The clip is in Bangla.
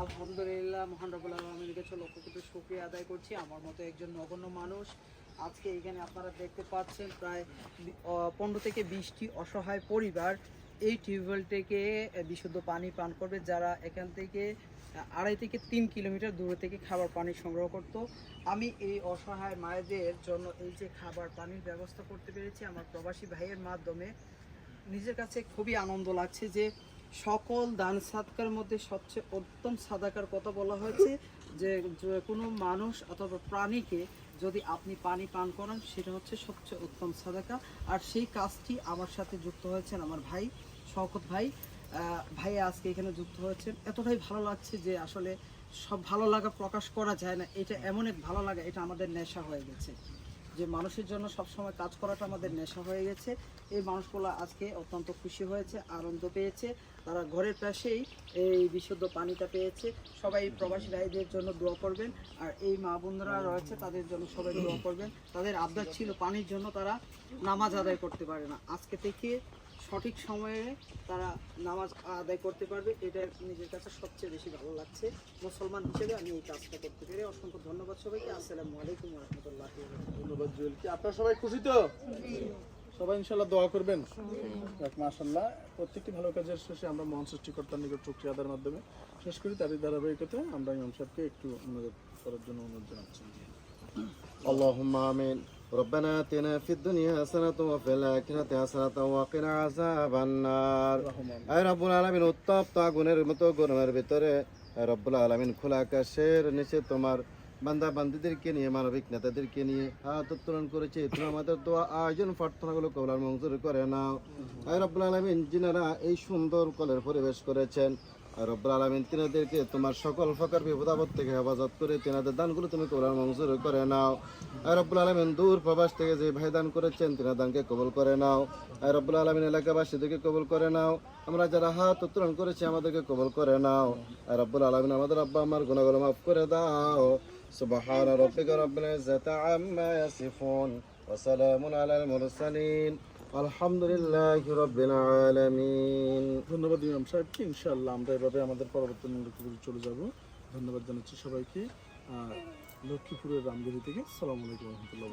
আলহামদুলিল্লাহ, মহান রবুল আলমীর কাছে লক্ষ কোটি শুক্রিয়া আদায় করছি। আমার মতো একজন নগণ্য মানুষ আজকে এখানে আপনারা দেখতে পাচ্ছেন প্রায় পনেরো থেকে বিশটি অসহায় পরিবার এই টিউবওয়েল থেকে বিশুদ্ধ পানি পান করবে, যারা এখান থেকে আড়াই থেকে তিন কিলোমিটার দূরে থেকে খাবার পানি সংগ্রহ করত। আমি এই অসহায় মায়েদের জন্য এই যে খাবার পানির ব্যবস্থা করতে পেরেছি, আমার প্রবাসী ভাইয়ের মাধ্যমে। নিজের কাছে খুবই আনন্দ লাগছে যে সকল দান সাদকার মধ্যে সবচেয়ে উত্তম সাদাকার কথা বলা হয়েছে যে কোনো মানুষ অথবা প্রাণীকে যদি আপনি পানি পান করান, সেটা হচ্ছে সবচেয়ে উত্তম সাদাকা। আর সেই কাজটি আমার সাথে যুক্ত হয়েছেন আমার ভাই, শওকত ভাই। ভাই আজকে এখানে যুক্ত হয়েছেন। এতটাই ভালো লাগছে যে আসলে সব ভালো লাগা প্রকাশ করা যায় না। এটা এমন এক ভালো লাগা, এটা আমাদের নেশা হয়ে গেছে। যে মানুষের জন্য সবসময় কাজ করাটা আমাদের নেশা হয়ে গেছে। এই মানুষগুলো আজকে অত্যন্ত খুশি হয়েছে, আনন্দ পেয়েছে। তারা ঘরের পাশেই এই বিশুদ্ধ পানিটা পেয়েছে। সবাই প্রবাসী ভাইদের জন্য দোয়া করবেন। আর এই মা বোনরা রয়েছে, তাদের জন্য সবাই দোয়া করবেন। তাদের আবদার ছিল পানির জন্য তারা নামাজ আদায় করতে পারে না। আজকে থেকে সঠিক সময়ে তারা নামাজ আদায় করতে পারবে, এটা নিজের কাছে সবচেয়ে বেশি ভালো লাগছে। মুসলমান হিসেবে আমি এই কাজটা করতে পেরে অসংখ্য ধন্যবাদ সবাইকে। আসসালামু আলাইকুম রহমতুল্লাহ ধন্যবাদ জুয়েল কি? আপনারা সবাই খুশি তো? সবাই ইনশাল্লাহ দোয়া করবেন। যাক মাশাল্লাহ প্রত্যেকটি ভালো কাজের শেষে আমরা মহান সৃষ্টিকর্তার নিকট চুক্তি আদার মাধ্যমে শেষ করি। তারই ধারাবাহিকতায় আমরা ইমাম সাহেবকে একটু অনুরোধ করার জন্য অনুরোধ জানাচ্ছি। اللهم آمين ربنا آتنا في الدنيا حسنة وفي الآخرة حسنة وقنا عذاب النار রহমান আয় রব্বুল আলামিন উত্তপ্ত আগুনের মতো গরমের ভিতরে আয় রব্বুল আলামিন খোলা আকাশের নিচে তোমার বান্দা বান্দিদেরকে নিয়ে মানবিক নেতাদেরকে নিয়ে হাত উত্তোলন করেছে তুমি আমাদের দোয়া আয়োজন প্রার্থনাগুলো কবলার মঞ্জুর করে নাও আয় রব্বুল আলামিন যিনারা এই সুন্দর কলের পরিবেশ করেছেন আর রব্বুল আলামিন তিনাদেরকে তোমার সকল প্রকার বিপদ আপদ থেকে হেফাজত করে তিনাদের দানগুলো তুমি কবলার মঞ্জুর করে নাও। রব্বুল আলামিন দূর প্রবাস থেকে যে ভাই দান করেছেন, তিনার দানকে কবুল করে নাও। রব্বুল আলামিন এলাকাবাসীদেরকে কবুল করে নাও। আমরা যারা হাত উত্তোলন করেছি, আমাদেরকে কবুল করে নাও। রব্বুল আলামিন আমাদের আব্বা আমার গুনাহগুলো মাফ করে দাও। রাব্বিকা রাব্বিল ইজ্জাতি আম্মা ইয়াসিফুন ওয়া সালামুন আলাল মুরসালিন। আলহামদুলিল্লাহি রাব্বিল আলামিন। ধন্যবাদ ইমাম সাহেবকে। ইনশাল্লাহ আমরা এভাবে আমাদের পরবর্তী লক্ষ্মীপুরে চলে যাব। ধন্যবাদ জানাচ্ছি সবাইকে। লক্ষ্মীপুরের রামগিরি থেকে সালাম আলাইকুম রহমতুল্লাহ